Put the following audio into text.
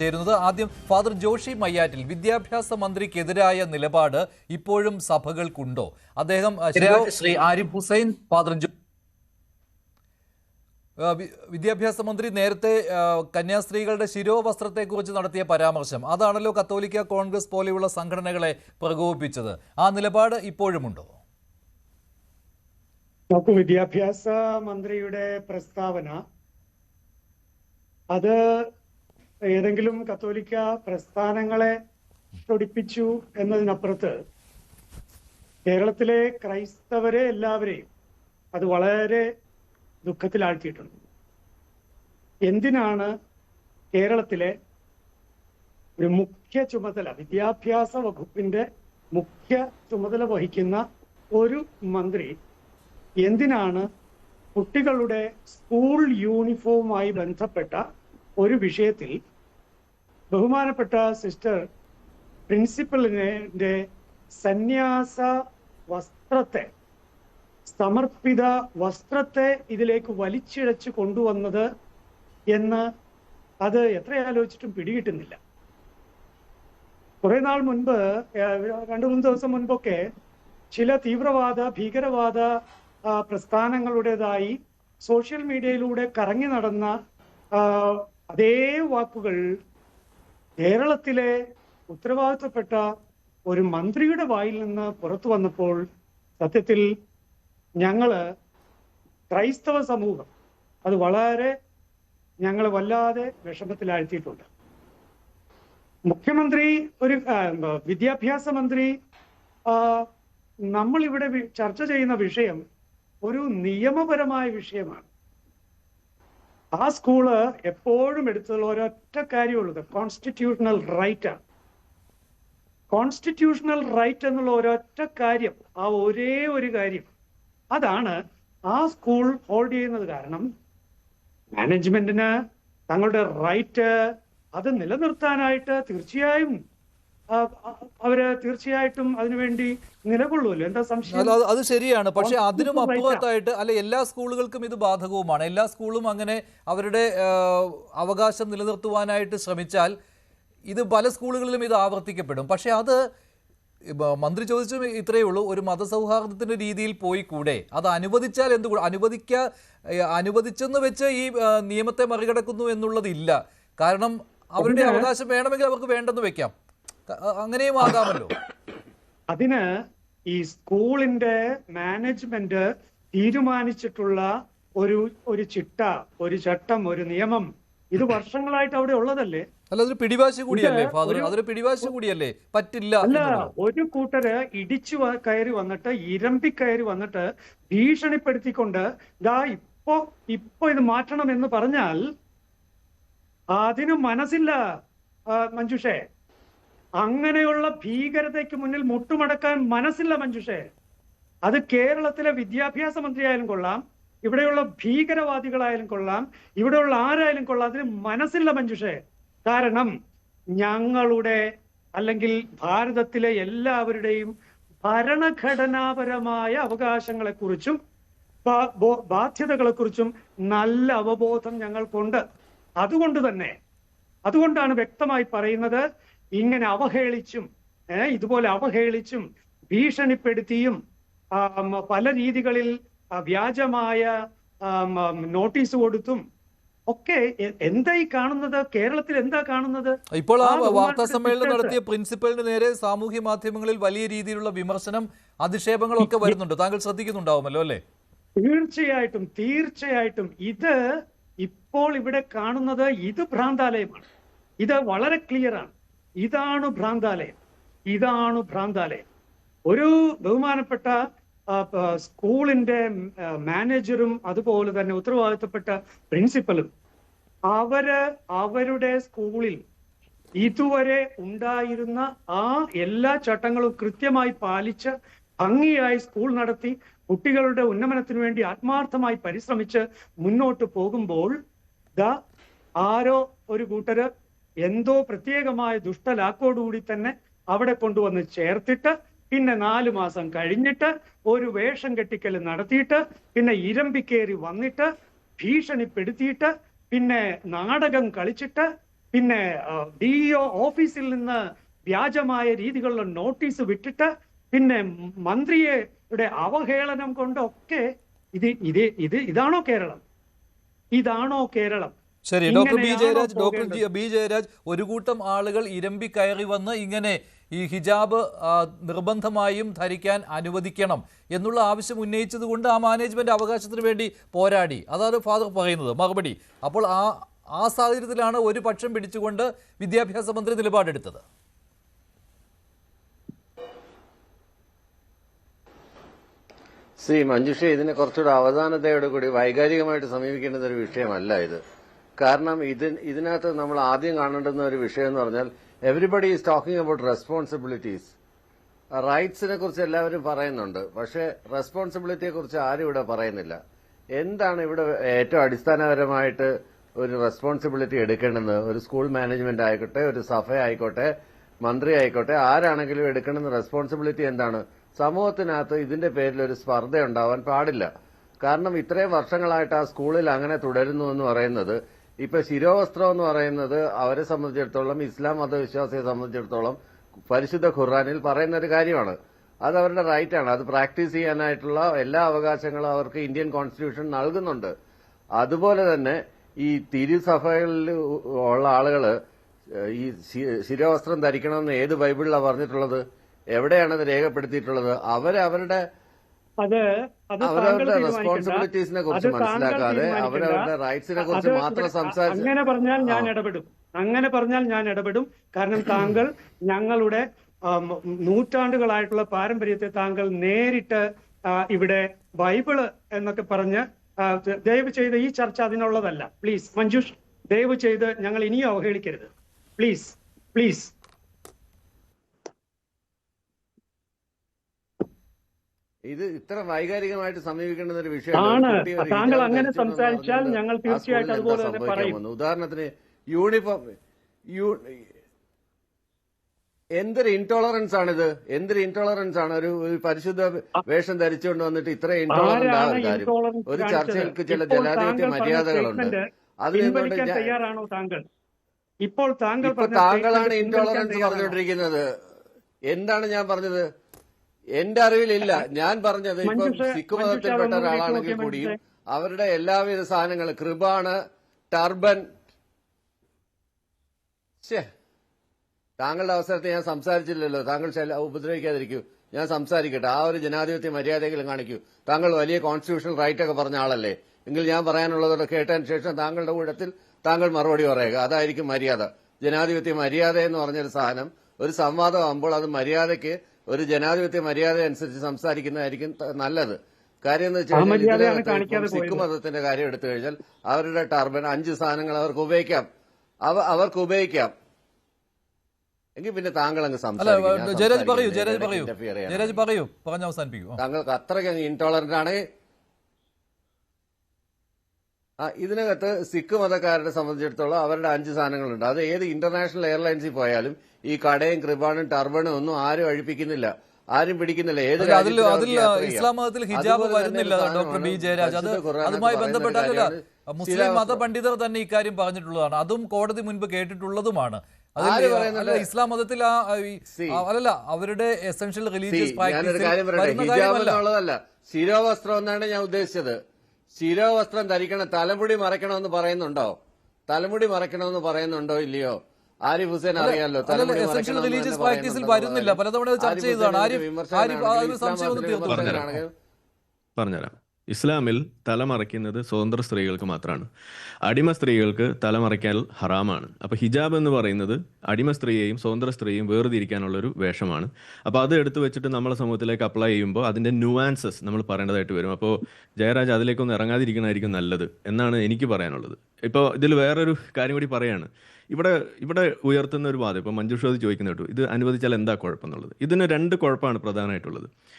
ചേരുന്നത്. ആദ്യം ഫാദർ ജോഷി മയ്യാറ്റിൽ വിദ്യാഭ്യാസ മന്ത്രിക്കെതിരായ നിലപാട് ഇപ്പോഴും സഭകൾക്കുണ്ടോ? അദ്ദേഹം ശ്രീ ആരിഫ് ഹുസൈൻ ഫാദർ ജോ വിദ്യാഭ്യാസ മന്ത്രി നേരത്തെ കന്യാസ്ത്രീകളുടെ ശിരോവസ്ത്രത്തെക്കുറിച്ച് നടത്തിയ പരാമർശം. അതാണല്ലോ കത്തോലിക്ക കോൺഗ്രസ് പോലെയുള്ള സംഘടനകളെ പ്രകോപിപ്പിച്ചത്. ആ നിലപാട് ഇപ്പോഴുമുണ്ടോ? നോക്കൂ വിദ്യാഭ്യാസ മന്ത്രിയുടെ പ്രസ്താവന അത് ഏതെങ്കിലും കത്തോലിക്ക പ്രസ്ഥാനങ്ങളെ തൊടിപ്പിച്ചു എന്നതിനപ്പുറത്ത് കേരളത്തിലെ ക്രൈസ്തവരെ എല്ലാവരെയും അത് വളരെ ദുഃഖത്തിലാഴ്ത്തിയിട്ടുണ്ട്. എന്തിനാണ് കേരളത്തിലെ ഒരു മുഖ്യ ചുമതല വിദ്യാഭ്യാസ വകുപ്പിന്റെ മുഖ്യ ചുമതല വഹിക്കുന്ന ഒരു മന്ത്രി എന്തിനാണ് കുട്ടികളുടെ സ്കൂൾ യൂണിഫോമുമായി ബന്ധപ്പെട്ട ഒരു വിഷയത്തിൽ ബഹുമാനപ്പെട്ട സിസ്റ്റർ പ്രിൻസിപ്പലിന്റെ സന്യാസ വസ്ത്രത്തെ സമർപ്പിത വസ്ത്രത്തെ ഇതിലേക്ക് വലിച്ചിഴച്ച് കൊണ്ടുവന്നത് എന്ന് അത് എത്ര ആലോചിച്ചിട്ടും പിടികിട്ടുന്നില്ല. കുറെ നാൾ മുൻപ് രണ്ടു മൂന്ന് ദിവസം മുൻപൊക്കെ ചില തീവ്രവാദ ഭീകരവാദ പ്രസ്ഥാനങ്ങളുടേതായി സോഷ്യൽ മീഡിയയിലൂടെ കറങ്ങി നടന്ന അതേ വാക്കുകൾ കേരളത്തിലെ ഉത്തരവാദിത്തപ്പെട്ട ഒരു മന്ത്രിയുടെ വായിൽ നിന്ന് പുറത്തു വന്നപ്പോൾ സത്യത്തിൽ ഞങ്ങൾ ക്രൈസ്തവ സമൂഹം അത് വളരെ ഞങ്ങൾ വല്ലാതെ വിഷമത്തിലാഴ്ത്തിയിട്ടുണ്ട്. മുഖ്യമന്ത്രി ഒരു വിദ്യാഭ്യാസ മന്ത്രി നമ്മളിവിടെ ചർച്ച ചെയ്യുന്ന വിഷയം ഒരു നിയമപരമായ വിഷയമാണ്. ആ സ്കൂൾ എപ്പോഴും എടുത്തുള്ള ഒരൊറ്റ കാര്യമുള്ളത് കോൺസ്റ്റിറ്റ്യൂഷണൽ റൈറ്റ് ആണ്. കോൺസ്റ്റിറ്റ്യൂഷണൽ റൈറ്റ് എന്നുള്ള ഒരൊറ്റ കാര്യം ആ ഒരേ ഒരു കാര്യം അതാണ് ആ സ്കൂൾ ഹോൾഡ് ചെയ്യുന്നത്. കാരണം മാനേജ്മെന്റിന് തങ്ങളുടെ റൈറ്റ് അത് നിലനിർത്താനായിട്ട് തീർച്ചയായും അവർ തീർച്ചയായിട്ടും അതിനുവേണ്ടി നിലകൊള്ളുമല്ലോ. എന്താ സംശയം? അത് ശരിയാണ്. പക്ഷെ അതിനും അപ്പുറത്തായിട്ട് അല്ലെ എല്ലാ സ്കൂളുകൾക്കും ഇത് ബാധകവുമാണ്. എല്ലാ സ്കൂളും അങ്ങനെ അവരുടെ അവകാശം നിലനിർത്തുവാനായിട്ട് ശ്രമിച്ചാൽ ഇത് പല സ്കൂളുകളിലും ഇത് ആവർത്തിക്കപ്പെടും. പക്ഷെ അത് മന്ത്രി ചോദിച്ചു ഇത്രയേ ഉള്ളൂ ഒരു മതസൗഹാർദ്ദത്തിന്റെ രീതിയിൽ പോയി കൂടെ അത് അനുവദിച്ചാൽ എന്ത്? അനുവദിക്ക അനുവദിച്ചെന്ന് വെച്ച് ഈ നിയമത്തെ മറികടക്കുന്നു എന്നുള്ളതില്ല. കാരണം അവരുടെ അവകാശം വേണമെങ്കിൽ അവർക്ക് വേണ്ടെന്ന് വെക്കാം. അങ്ങനെയും ആകാമല്ലോ. അതിന് ഈ സ്കൂളിന്റെ മാനേജ്മെന്റ് തീരുമാനിച്ചിട്ടുള്ള ഒരു ഒരു ചിട്ട ഒരു ചട്ടം ഒരു നിയമം ഇത് വർഷങ്ങളായിട്ട് അവിടെ ഉള്ളതല്ലേ? അല്ല അതൊരു പിടിവാശി കൂടിയല്ലേ ഫാദർ? അതൊരു പിടിവാശി കൂടിയല്ലേ? പറ്റില്ല അല്ല ഒരു കൂട്ടര് ഇടിച്ചു കയറി വന്നിട്ട് ഇരമ്പി കയറി വന്നിട്ട് ഭീഷണിപ്പെടുത്തിക്കൊണ്ട് ദാ ഇപ്പോ ഇപ്പൊ ഇത് മാറ്റണം എന്ന് പറഞ്ഞാൽ അതിന് മനസ്സില്ല മഞ്ജുഷേ. അങ്ങനെയുള്ള ഭീകരതയ്ക്ക് മുന്നിൽ മുട്ടുമടക്കാൻ മനസ്സില്ല മഞ്ജുഷേ. അത് കേരളത്തിലെ വിദ്യാഭ്യാസ മന്ത്രിയായാലും കൊള്ളാം ഇവിടെയുള്ള ഭീകരവാദികളായാലും കൊള്ളാം ഇവിടെയുള്ള ആരായാലും കൊള്ളാം അതിന് മനസ്സില്ല മഞ്ജുഷേ. കാരണം ഞങ്ങളുടെ അല്ലെങ്കിൽ ഭാരതത്തിലെ എല്ലാവരുടെയും ഭരണഘടനാപരമായ അവകാശങ്ങളെക്കുറിച്ചും ബാധ്യതകളെക്കുറിച്ചും നല്ല അവബോധം ഞങ്ങൾക്കുണ്ട്. അതുകൊണ്ട് തന്നെ അതുകൊണ്ടാണ് വ്യക്തമായി പറയുന്നത് ഇങ്ങനെ അവഹേളിച്ചും ഇതുപോലെ അവഹേളിച്ചും ഭീഷണിപ്പെടുത്തിയും പല രീതികളിൽ വ്യാജമായ നോട്ടീസ് കൊടുത്തും ഒക്കെ എന്തായി എന്താ ഈ കാണുന്നത്? കേരളത്തിൽ എന്താ കാണുന്നത്? ഇപ്പോൾ ആ വാർത്താ സമ്മേളനം നടത്തിയ പ്രിൻസിപ്പലിന് നേരെ സാമൂഹ്യ മാധ്യമങ്ങളിൽ വലിയ രീതിയിലുള്ള വിമർശനം അധിക്ഷേപങ്ങളൊക്കെ വരുന്നുണ്ട്. താങ്കൾ ശ്രദ്ധിക്കുന്നുണ്ടാവുമല്ലോ അല്ലേ? തീർച്ചയായിട്ടും തീർച്ചയായിട്ടും. ഇത് ഇപ്പോൾ ഇവിടെ കാണുന്നത് ഇത് ഭ്രാന്താലയമാണ്. ഇത് വളരെ ക്ലിയർ ആണ്. ഇതാണ് ഭ്രാന്താലയം. ഇതാണ് ഭ്രാന്താലയം. ഒരു ബഹുമാനപ്പെട്ട സ്കൂളിന്റെ മാനേജറും അതുപോലെ തന്നെ ഉത്തരവാദിത്തപ്പെട്ട പ്രിൻസിപ്പലും അവർ അവരുടെ സ്കൂളിൽ ഇതുവരെ ഉണ്ടായിരുന്ന ആ എല്ലാ ചട്ടങ്ങളും കൃത്യമായി പാലിച്ച് ഭംഗിയായി സ്കൂൾ നടത്തി കുട്ടികളുടെ ഉന്നമനത്തിനു വേണ്ടി ആത്മാർത്ഥമായി പരിശ്രമിച്ച് മുന്നോട്ട് പോകുമ്പോൾ ദ ആരോ ഒരു കൂട്ടര് എന്തോ പ്രത്യേകമായ ദുഷ്ടലാക്കോടുകൂടി തന്നെ അവിടെ കൊണ്ടുവന്ന് ചേർത്തിട്ട് പിന്നെ നാല് മാസം കഴിഞ്ഞിട്ട് ഒരു വേഷം കെട്ടിക്കൽ നടത്തിയിട്ട് പിന്നെ ഇരമ്പിക്കേറി വന്നിട്ട് ഭീഷണിപ്പെടുത്തിയിട്ട് പിന്നെ നാടകം കളിച്ചിട്ട് പിന്നെ ഡിഇഒ ഓഫീസിൽ നിന്ന് വ്യാജമായ രീതികളിലുള്ള നോട്ടീസ് വിട്ടിട്ട് പിന്നെ മന്ത്രിയുടെ അവഹേളനം കൊണ്ടൊക്കെ ഇത് ഇത് ഇത് ഇതാണോ കേരളം? ഇതാണോ കേരളം? ശരി doctor B Jayaraj doctor G B Jayaraj ഒരു കൂട്ടം ആളുകൾ ഇരമ്പി കയറി വന്ന് ഇങ്ങനെ ഈ ഹിജാബ് നിർബന്ധമായും ധരിക്കാൻ അനുവദിക്കണം എന്നുള്ള ആവശ്യം ഉന്നയിച്ചത് കൊണ്ട് ആ മാനേജ്മെന്റ് അവകാശത്തിന് വേണ്ടി പോരാടി. അതാണ് ഫാദർ പറയുന്നത്. മറുപടി അപ്പോൾ ആ ആ സാഹചര്യത്തിലാണ് ഒരു പക്ഷം പിടിച്ചുകൊണ്ട് വിദ്യാഭ്യാസ മന്ത്രി നിലപാടെടുത്തത്. ശ്രീ മഞ്ജുഷ ഇതിനെ കുറച്ചുകൂടെ അവധാനതയോടുകൂടി വൈകാരികമായിട്ട് സമീപിക്കേണ്ടുന്ന ഒരു വിഷയമല്ല ഇത്. കാരണം ഇത് ഇതിനകത്ത് നമ്മൾ ആദ്യം കാണേണ്ടുന്ന ഒരു വിഷയം എന്ന് പറഞ്ഞാൽ everybody is talking about responsibilities റൈറ്റ്സിനെ കുറിച്ച് എല്ലാവരും പറയുന്നുണ്ട്. പക്ഷേ റെസ്പോൺസിബിലിറ്റിയെ കുറിച്ച് ആരും ഇവിടെ പറയുന്നില്ല. എന്താണ് ഇവിടെ ഏറ്റവും അടിസ്ഥാനപരമായിട്ട് ഒരു റെസ്പോൺസിബിലിറ്റി എടുക്കേണ്ടത്? ഒരു സ്കൂൾ മാനേജ്മെന്റ് ആയിക്കോട്ടെ ഒരു സഭ ആയിക്കോട്ടെ മന്ത്രി ആയിക്കോട്ടെ ആരാണെങ്കിലും എടുക്കേണ്ടുന്ന റെസ്പോൺസിബിലിറ്റി എന്താണ്? സമൂഹത്തിനകത്ത് ഇതിന്റെ പേരിൽ ഒരു സ്പർദ്ധ ഉണ്ടാവാൻ പാടില്ല. കാരണം ഇത്രയും വർഷങ്ങളായിട്ട് ആ സ്കൂളിൽ അങ്ങനെ തുടരുന്നു എന്ന് പറയുന്നത് ഇപ്പൊ ശിരോവസ്ത്രം എന്ന് പറയുന്നത് അവരെ സംബന്ധിച്ചിടത്തോളം ഇസ്ലാം മതവിശ്വാസിയെ സംബന്ധിച്ചിടത്തോളം പരിശുദ്ധ ഖുർആാനിൽ പറയുന്ന ഒരു കാര്യമാണ്. അത് അവരുടെ റൈറ്റാണ് അത് പ്രാക്ടീസ് ചെയ്യാനായിട്ടുള്ള എല്ലാ അവകാശങ്ങളും അവർക്ക് ഇന്ത്യൻ കോൺസ്റ്റിറ്റ്യൂഷൻ നൽകുന്നുണ്ട്. അതുപോലെ തന്നെ ഈ തിരുസഭകളിൽ ഉള്ള ആളുകൾ ഈ ശിരോവസ്ത്രം ധരിക്കണമെന്ന് ഏത് ബൈബിളിലാണ് പറഞ്ഞിട്ടുള്ളത്? എവിടെയാണ് രേഖപ്പെടുത്തിയിട്ടുള്ളത്? അവരവരുടെ അത് അവരവരുടെ. റെസ്പോൺസിബിലിറ്റീസിനെ കുറിച്ച് മനസ്സിലാക്കാതെ അവരവരുടെ റൈറ്റ്സിനെ കുറിച്ച് മാത്രം സംസാരിച്ചു അങ്ങനെ പറഞ്ഞാൽ ഞാൻ ഇടപെടും. അങ്ങനെ പറഞ്ഞാൽ ഞാൻ ഇടപെടും. കാരണം താങ്കൾ ഞങ്ങളുടെ നൂറ്റാണ്ടുകളായിട്ടുള്ള പാരമ്പര്യത്തെ താങ്കൾ നേരിട്ട് ഇവിടെ ബൈബിൾ എന്നൊക്കെ പറഞ്ഞ് ദയവ് ചെയ്ത് ഈ ചർച്ച അതിനുള്ളതല്ല. പ്ലീസ് മഞ്ജുഷ് ദയവ് ചെയ്ത് ഞങ്ങൾ ഇനിയും അവഹേളിക്കരുത്. Please please. ഇത് ഇത്ര വൈകാരികമായിട്ട് സമീപിക്കേണ്ടുന്ന ഒരു വിഷയമാണ് താങ്കൾ അങ്ങനെ സംസാരിച്ചാൽ ഞങ്ങൾ തീർച്ചയായിട്ടും അതുപോലെ തന്നെ പറയും. ഉദാഹരണത്തിന് യൂണിഫോം യു എന്തൊരു ഇൻടോളറൻസ് ആണിത്? എന്തൊരു ഇൻടോളറൻസ് ആണ്? ഒരു പരിശുദ്ധ വേഷം ധരിച്ചുകൊണ്ട് വന്നിട്ട് ഇത്ര ഇൻടോളറന്റ് ആരാണ് ആകാൻ കാര്യം? ഒരു? ചർച്ചകൾക്ക് ചില ജനാധിപത്യ മര്യാദകളുണ്ട്. statement അത് നിന്നുകൊണ്ട് പിൻവലിക്കാൻ ഞാൻ- തയ്യാറാണോ താങ്കൾ? ഇപ്പോൾ താങ്കൾ താങ്കളാണ് ഇൻടോളറൻസ് പറഞ്ഞുകൊണ്ടിരിക്കുന്നത്. എന്താണ് ഞാൻ പറഞ്ഞത്? എന്റെ അറിവിലില്ല. ഞാൻ പറഞ്ഞത് ഇപ്പം സിഖ് മതത്തിൽപ്പെട്ട ഒരാളാണെങ്കിൽ കൂടിയും അവരുടെ എല്ലാവിധ സാധനങ്ങളും കൃപാണ് ടർബൻ. താങ്കളുടെ അവസരത്തിൽ ഞാൻ സംസാരിച്ചില്ലല്ലോ. താങ്കൾ ഉപദ്രവിക്കാതിരിക്കൂ. ഞാൻ സംസാരിക്കട്ടെ. ആ ഒരു ജനാധിപത്യ മര്യാദയെങ്കിലും കാണിക്കൂ. താങ്കൾ വലിയ കോൺസ്റ്റിറ്റ്യൂഷണൽ റൈറ്റ് ഒക്കെ പറഞ്ഞ ആളല്ലേ. എങ്കിൽ ഞാൻ പറയാനുള്ളതൊക്കെ കേട്ടതിന് ശേഷം താങ്കളുടെ കൂട്ടത്തിൽ താങ്കൾ മറുപടി പറയുക. അതായിരിക്കും മര്യാദ. ജനാധിപത്യ മര്യാദ എന്ന് പറഞ്ഞൊരു സാധനം ഒരു സംവാദമാകുമ്പോൾ അത് മര്യാദയ്ക്ക് ഒരു ജനാധിപത്യ മര്യാദ അനുസരിച്ച് സംസാരിക്കുന്നതായിരിക്കും നല്ലത്. കാര്യം എന്ന് വെച്ച് ആ കഴിഞ്ഞാൽ മര്യാദയാണ് ഇതിനകത്ത് കാണിക്കാതെ ഇപ്പം സിഖ് മതത്തിന്റെ കാര്യം എടുത്തു കഴിഞ്ഞാൽ അവരുടെ ടർബൻ അഞ്ച് സാധനങ്ങൾ അവർക്ക് ഉപയോഗിക്കാം. അവ- അവർക്ക് ഉപയോഗിക്കാം. എങ്കിൽ പിന്നെ താങ്കൾ അങ്ങ് സംസാരിക്കും. ഞാൻ ജയരാജ് പറയൂ സംസാരിക്കുന്നില്ല. ജയരാജ് ഇടയ്ക്ക് പറയൂ. ജയരാജ് പറയൂ പറഞ്ഞ് അവസാനിപ്പിക്കൂ. താങ്കൾക്ക് അത്രയ്ക്ക് ഇൻടോളറന്റ് ആണ്. ഇതിനകത്ത് സിഖ് മതക്കാരെ സംബന്ധിച്ചിടത്തോളം അവരുടെ അഞ്ച് സാധനങ്ങളുണ്ട്. അത് ഏത് ഇന്റർനാഷണൽ എയർലൈൻസിൽ പോയാലും ഈ കടയും കൃപാണും ടർബണും ഒന്നും ആരും അഴിപ്പിക്കുന്നില്ല. ആരും പിടിക്കുന്നില്ല. ഏത് അതിൽ അതിൽ. ഇസ്ലാം മതത്തിൽ ഹിജാബ് വരുന്നില്ല ഡോക്ടർ ബി ജയരാജ്. അത് അതുമായി ബന്ധപ്പെട്ടല്ല മുസ്ലിം. മതപണ്ഡിതർ തന്നെ ഇക്കാര്യം പറഞ്ഞിട്ടുള്ളതാണ്. അതും കോടതി മുൻപ് കേട്ടിട്ടുള്ളതുമാണ്. അതിൽ ഇസ്ലാം മതത്തിൽ ആ അല്ലല്ല അവരുടെ എസെൻഷ്യൽ റിലീജിയസ് പ്രാക്ടീസ് വരുന്ന കാര്യമല്ല. ശിരോവസ്ത്രം എന്നാണ് ഞാൻ ഉദ്ദേശിച്ചത്. ശിരോവസ്ത്രം ധരിക്കണം തലമുടി മറയ്ക്കണമെന്ന് പറയുന്നുണ്ടോ? തലമുടി മറയ്ക്കണമെന്ന് പറയുന്നുണ്ടോ ഇല്ലയോ? ആരിഫ് ഹുസൈൻ അറിയാലോ തലമുടി എസെൻഷ്യൽ റിലീജിയസ് പ്രാക്ടീസിൽ വരുന്നില്ല. പലതവണ ചർച്ച ചെയ്തതാണ്. ആരിഫ് ആരിഫ് സംശയം മതത്തിലെ തീർത്തില്ല പറഞ്ഞുതരാം. ഇസ്ലാമിൽ തലമറയ്ക്കുന്നത് സ്വതന്ത്ര സ്ത്രീകൾക്ക് മാത്രമാണ് അടിമ സ്ത്രീകൾക്ക് തലമറയ്ക്കാൻ ഹറാമാണ്. അപ്പോൾ ഹിജാബ് എന്ന് പറയുന്നത് അടിമ സ്ത്രീയെയും സ്വതന്ത്ര സ്ത്രീയെയും വേർതിരിക്കാനുള്ള ഒരു വേഷമാണ്. അപ്പോൾ അത് എടുത്തു വെച്ചിട്ട് നമ്മളെ സമൂഹത്തിലേക്ക് അപ്ലൈ ചെയ്യുമ്പോൾ അതിന്റെ ന്യൂവാൻസസ് നമ്മൾ പറയേണ്ടതായിട്ട് വരും. അപ്പോൾ ജയരാജ് അതിലേക്കൊന്നും ഇറങ്ങാതിരിക്കണമായിരിക്കും നല്ലത് എന്നാണ് എനിക്ക് പറയാനുള്ളത്. ഇപ്പോൾ ഇതിൽ വേറൊരു കാര്യം കൂടി പറയാണ്. ഇവിടെ ഇവിടെ ഉയർത്തുന്ന ഒരു വാദം ഇപ്പോൾ മഞ്ജുഷോദി ചോദിക്കുന്ന കേട്ടു. ഇത് അനുവദിച്ചാൽ എന്താ കുഴപ്പം എന്നുള്ളത് ഇതിന് രണ്ട് കുഴപ്പമാണ് പ്രധാനമായിട്ടുള്ളത്.